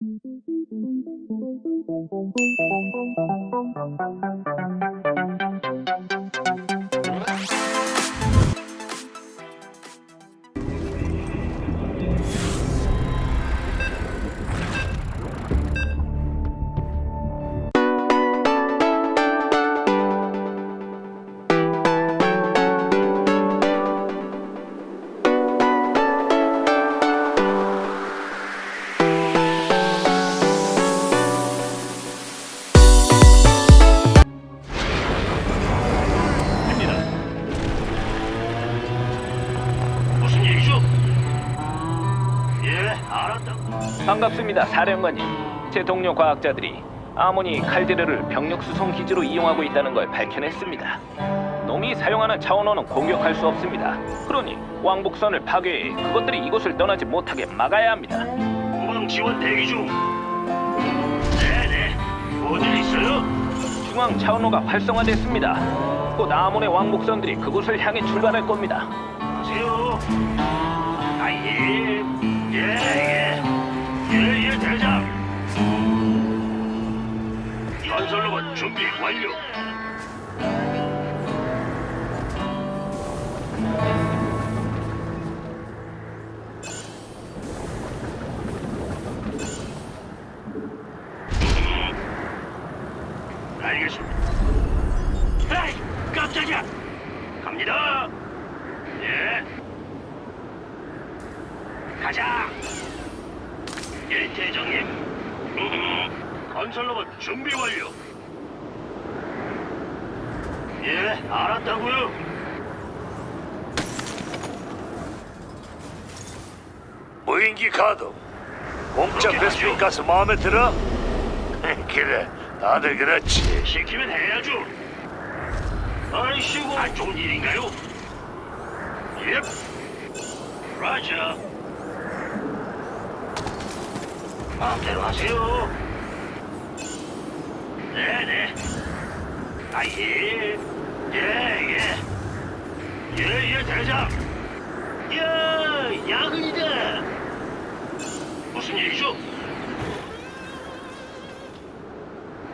됩니 반갑습니다, 사령관님. 제 동료 과학자들이 아모니 칼데르를 병력 수송 기지로 이용하고 있다는 걸 밝혀냈습니다. 놈이 사용하는 차원호는 공격할 수 없습니다. 그러니 왕복선을 파괴해 그것들이 이곳을 떠나지 못하게 막아야 합니다. 후방 지원 대기 중. 네네. 뭔일 있어요? 중앙 차원호가 활성화됐습니다. 곧 아몬의 왕복선들이 그곳을 향해 출발할 겁니다. 하세요. 아예. 예, 예, 알았다고요. 무인기 가동. 공짜 베스핀 가스 마음에 들어? 그래, 다들 그렇지. 시키면 해야죠. 아이씨고, 안 좋은 일인가요? 예. 라자. 마음대로 하세요. 네네. 아, 예. 예, 예. 예, 예, 대장. 야, 야근이다. 무슨 일이죠?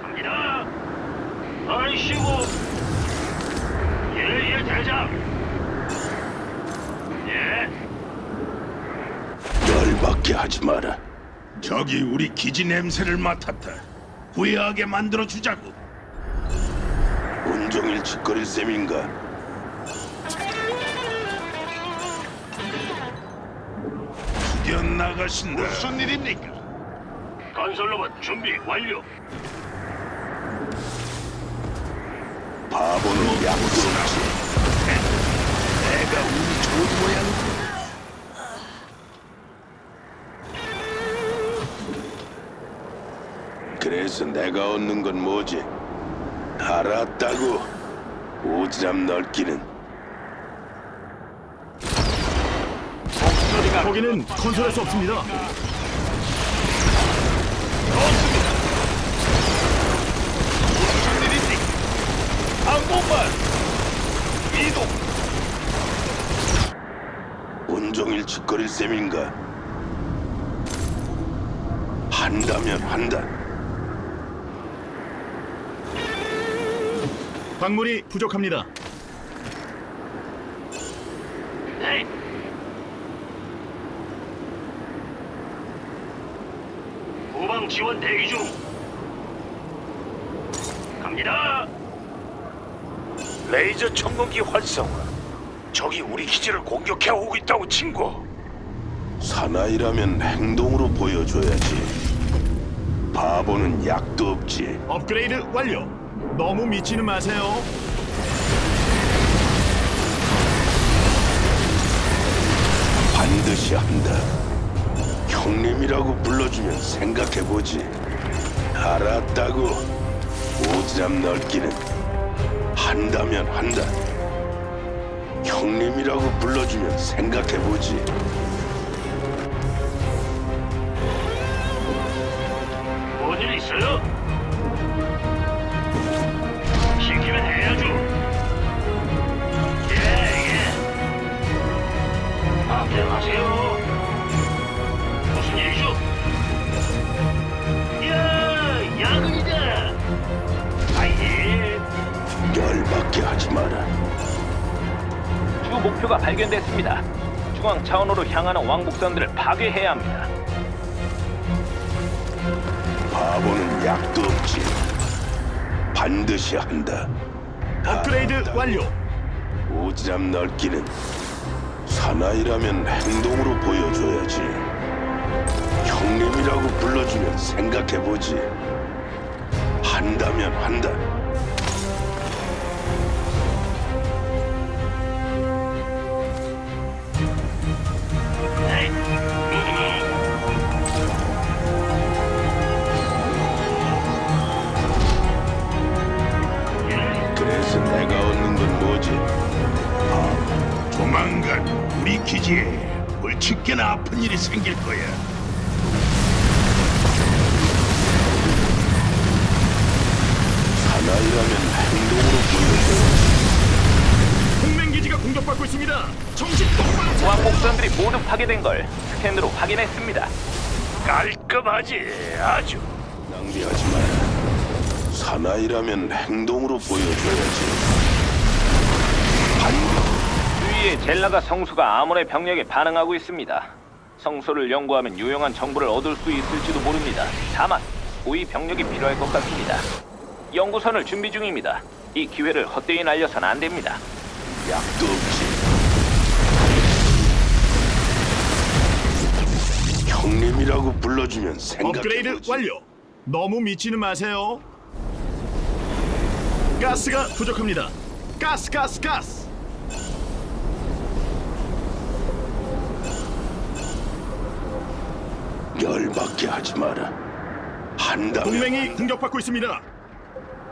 갑니다. 아이씨고. 예, 예, 대장. 예. 열받게 하지 마라. 저기 우리 기지 냄새를 맡았다. 후회하게 만들어 주자고. 온종일 짓거릴 셈인가? 구견 나가신다. 무슨 일입니까? 건설로봇 준비 완료. 바보는 약도 없지. 내가 운이 좋은 모양. 그래서 내가 얻는 건 뭐지? 알았다고. 오지랖 넓기는 거기는 건설할 수 없습니다. 무슨? 항공만 이동. 온종일 짓거릴 셈인가? 한다면 한다. 광물이 부족합니다. 네. 후방 지원 대기 중. 갑니다. 레이저 청동기 활성화. 적이 우리 기지를 공격해 오고 있다고 친구. 사나이라면 행동으로 보여줘야지. 바보는 약도 없지. 업그레이드 완료. 너무 미치는 마세요. 반드시 한다. 형님이라고 불러주면 생각해보지. 알았다고. 오지랖 넓기는 한다면 한다. 형님이라고 불러주면 생각해보지. 차원으로 향하는 왕복선들을 파괴해야 합니다. 바보는 약도 없지. 반드시 한다. 업그레이드 완료. 오지랖 넓기는 사나이라면 행동으로 보여줘야지. 형님이라고 불러주면 생각해보지. 한다면 한다. 기지에 골칫게나 아픈 일이 생길 거야. 사나이라면 행동으로 보여줘야지. 동맹 기지가 공격받고 있습니다. 정신 똑바로 차리세요. 왕복선들이 모두 파괴된 걸 스캔으로 확인했습니다. 깔끔하지 아주. 낭비하지 마라. 사나이라면 행동으로 보여줘야지. 반드 주위에 젤라가 성수가 아몬의 병력에 반응하고 있습니다. 성소를 연구하면 유용한 정보를 얻을 수 있을지도 모릅니다. 다만 고위 병력이 필요할 것 같습니다. 연구선을 준비 중입니다. 이 기회를 헛되이 날려선 안 됩니다. 약도 없지. 형님이라고 불러주면 업그레이드 생각해보지. 완료. 너무 미치는 마세요. 가스가 부족합니다. 가스 가스 가스. 열받게 하지 마라. 한다면 동맹이 공격받고 있습니다.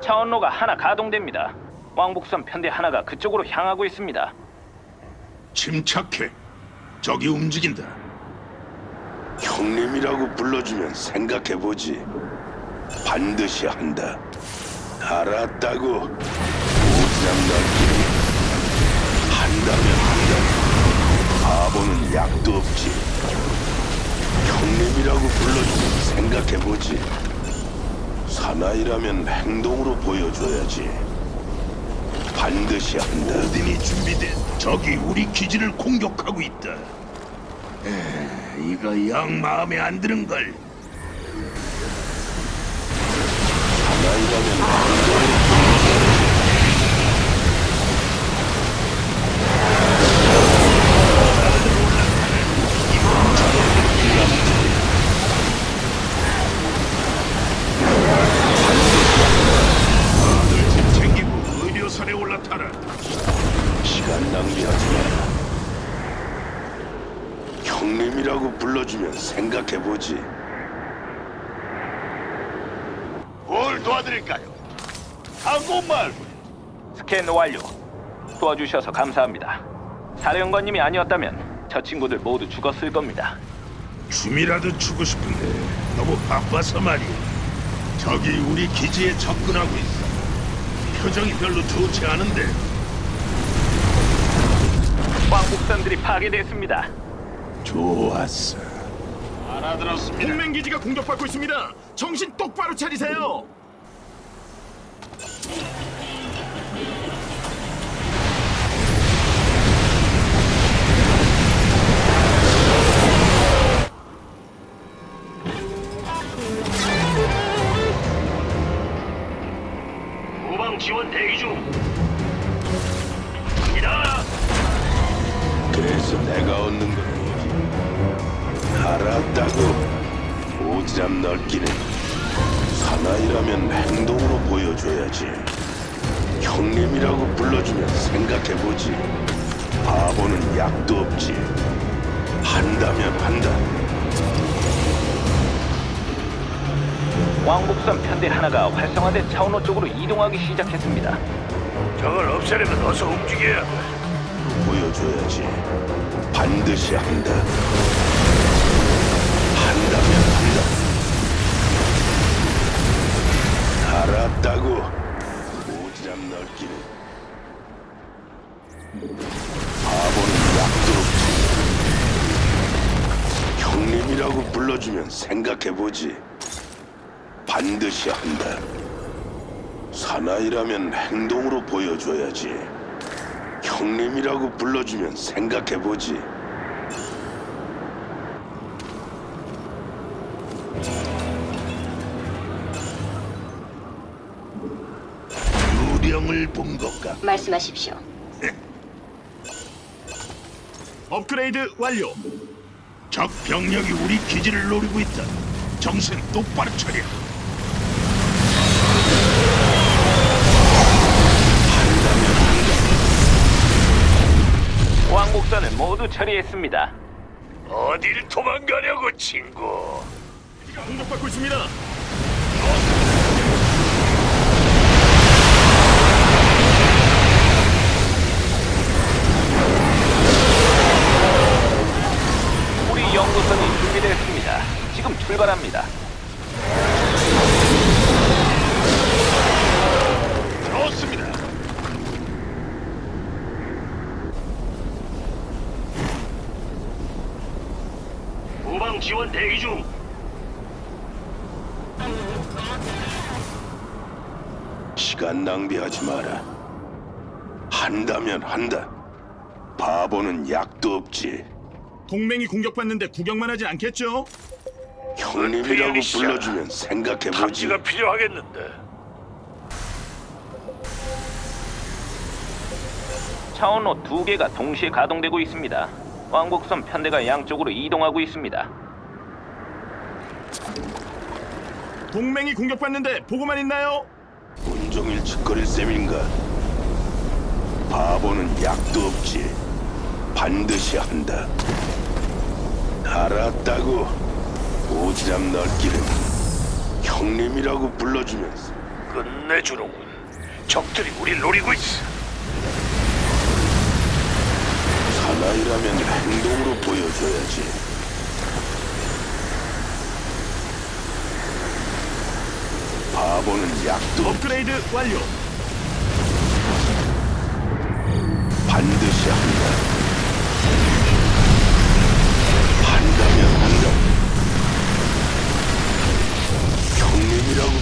차원로가 하나 가동됩니다. 왕복선 편대 하나가 그쪽으로 향하고 있습니다. 침착해. 적이 움직인다. 형님이라고 불러주면 생각해보지. 반드시 한다. 알았다고. 오지랖 넓기. 한다면 한다. 바보는 약도 없지. 형님이라고 불러주면 생각해보지. 사나이라면 행동으로 보여줘야지. 반드시 한다. 모든이 준비된 적이 우리 기지를 공격하고 있다. 에, 이거 영 마음에 안 드는 걸. 사나이라면 도와주셔서 감사합니다. 사령관님이 아니었다면 저 친구들 모두 죽었을 겁니다. 춤이라도 추고 싶은데 너무 바빠서 말이야. 적이 우리 기지에 접근하고 있어. 표정이 별로 좋지 않은데 왕복선들이 파괴됐습니다. 좋았어. 동맹 기지가 공격받고 있습니다. 정신 똑바로 차리세요. 지원 대기 중. 갑니다. 그래서 내가 얻는 건 뭐지? 알았다고. 오지랖 넓기는 사나이라면 행동으로 보여줘야지. 형님이라고 불러주면 생각해보지. 바보는 약도 없지. 한다면 한다. 왕복선 편대 하나가 활성화된 차원호 쪽으로 이동하기 시작했습니다. 저걸 없애려면 어서 움직여야 돼. 보여줘야지. 반드시 한다. 한다면 한다. 알았다고. 오지랖 넓기는. 바보는 약도 없지. 형님이라고 불러주면 생각해보지. 반드시 한다. 사나이라면 행동으로 보여줘야지. 형님이라고 불러주면 생각해보지. 유령을 본 것 같. 말씀하십시오. 업그레이드 완료. 적 병력이 우리 기지를 노리고 있다. 정신 똑바로 차려. 왕복선을 모두 처리했습니다. 어딜 도망가려고 친구? 공격받고 있습니다. 약도 없지. 동맹이 공격받는데 구경만 하지 않겠죠? 형님이라고. 불러주면 생각해보지. 탐지가 필요하겠는데. 차원로 두 개가 동시에 가동되고 있습니다. 왕복선 편대가 양쪽으로 이동하고 있습니다. 동맹이 공격받는데 보고만 있나요? 온종일 짓거릴 셈인가? 바보는 약도 없지. 반드시 한다. 알았다고. 오지랖 넓기는 형님이라고 불러주면서 끝내주는군. 적들이 우리 노리고 있어. 사나이라면 행동으로 보여줘야지. 바보는 약도 없. 업그레이드 완료. 반드시 한다. 한다면 한다. 형님이라고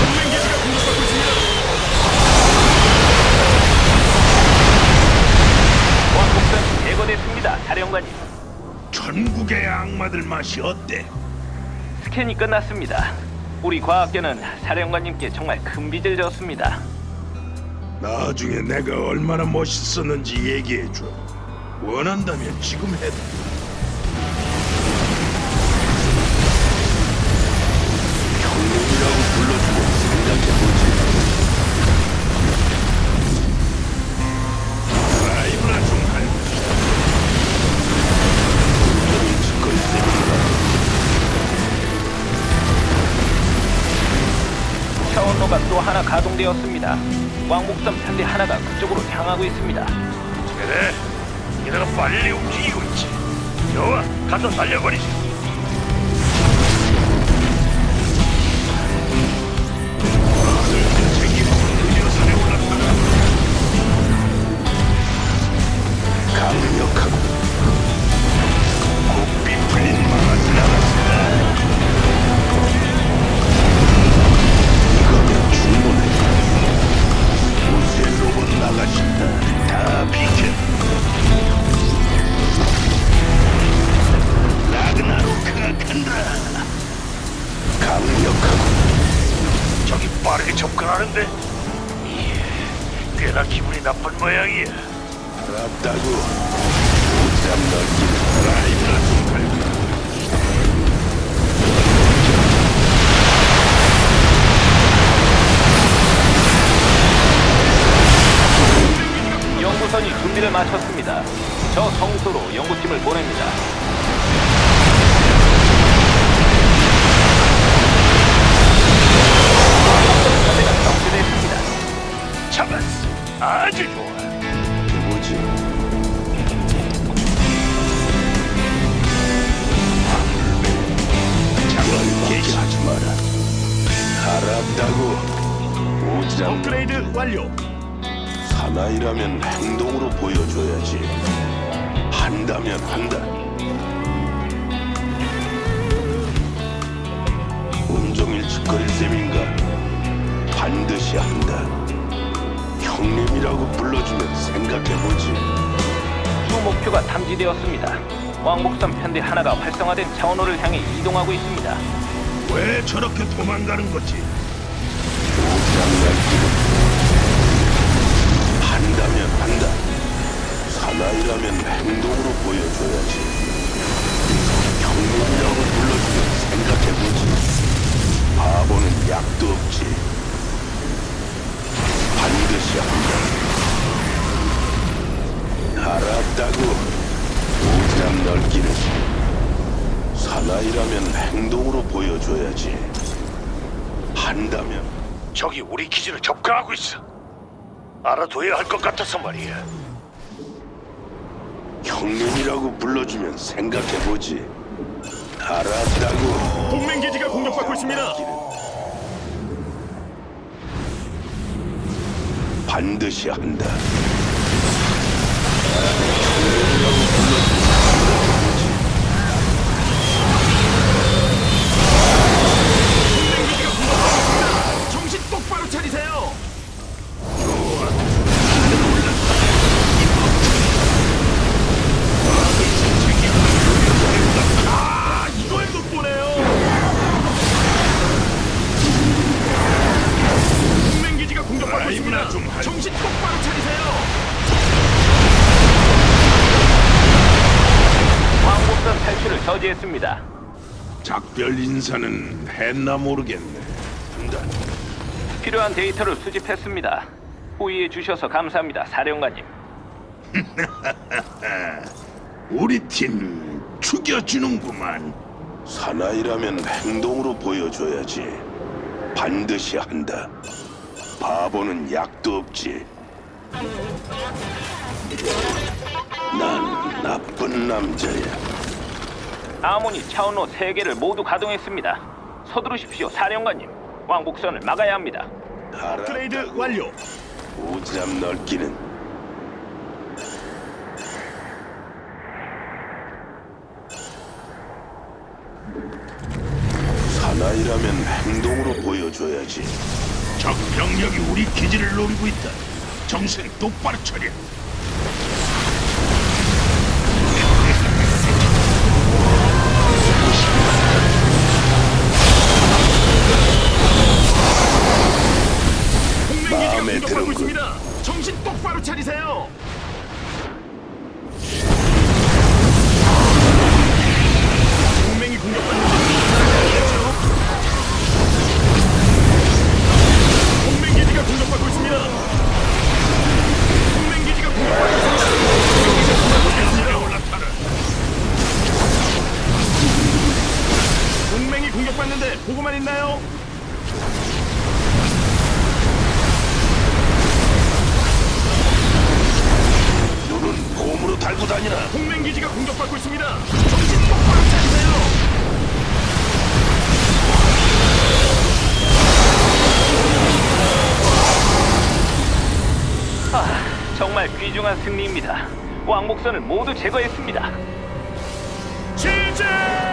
동맹 기지가 공격받고 있습니다. 왕복선 제거됐습니다. 사령관님. 전국의 악마들 맛이 어때? 스캔이 끝났습니다. 우리 과학계는 사령관님께 정말 큰 빚을 졌습니다. 나중에 내가 얼마나 멋있었는지 얘기해줘. 원한다면 지금 해도. 차원로가 또 하나 가동되었습니다. 왕복선 편대 하나가 그쪽으로 향하고 있습니다. 그래. 이들은 빨리 움직이고 있지. 좋아, 가서 살려버리자. 준비를 마쳤습니다. 저 성소로 연구팀을 보냅니다. 잡았어. 아주 좋아. 뭐지? 장난 개시하지 마라. 알았다고. 오지랖 업그레이드 완료. 사나이라면 행동으로 보여줘야지. 한다면 한다. 온종일 짓거릴 셈인가? 반드시 한다. 형님이라고 불러주면 생각해보지. 주 목표가 탐지되었습니다. 왕복선 편대 하나가 활성화된 차원호를 향해 이동하고 있습니다. 왜 저렇게 도망가는 거지? 오장날기는 한다면 한다. 사나이라면 행동으로 보여줘야지. 형님이라고 불러주면 생각해보지. 바보는 약도 없지. 반드시 한다. 알았다고. 오장 넓기는 사나이라면 행동으로 보여줘야지. 한다면 적이 우리 기지를 접근하고 있어. 알아둬야 할 것 같아서 말이야. 형님이라고 불러주면 생각해보지. 알았다고. 동맹 기지가 공격받고 있습니다. 반드시 한다. 작별 인사는 했나 모르겠네. 한다. 필요한 데이터를 수집했습니다. 호의해 주셔서 감사합니다, 사령관님. 우리 팀 죽여주는구만. 사나이라면 행동으로 보여줘야지. 반드시 한다. 바보는 약도 없지. 난 나쁜 남자야. 아모니 차원호 3개를 모두 가동했습니다. 서두르십시오, 사령관님. 왕복선을 막아야 합니다. 업그레이드. 완료. 오지랖 넓기는 사나이라면 행동으로 보여줘야지. 적 병력이 우리 기지를 노리고 있다. 정신 똑바로 차려. 드는군. 있습니다. 정신 똑바로 차리세요. 훌륭한 승리입니다. 왕복선을 모두 제거했습니다. 진짜!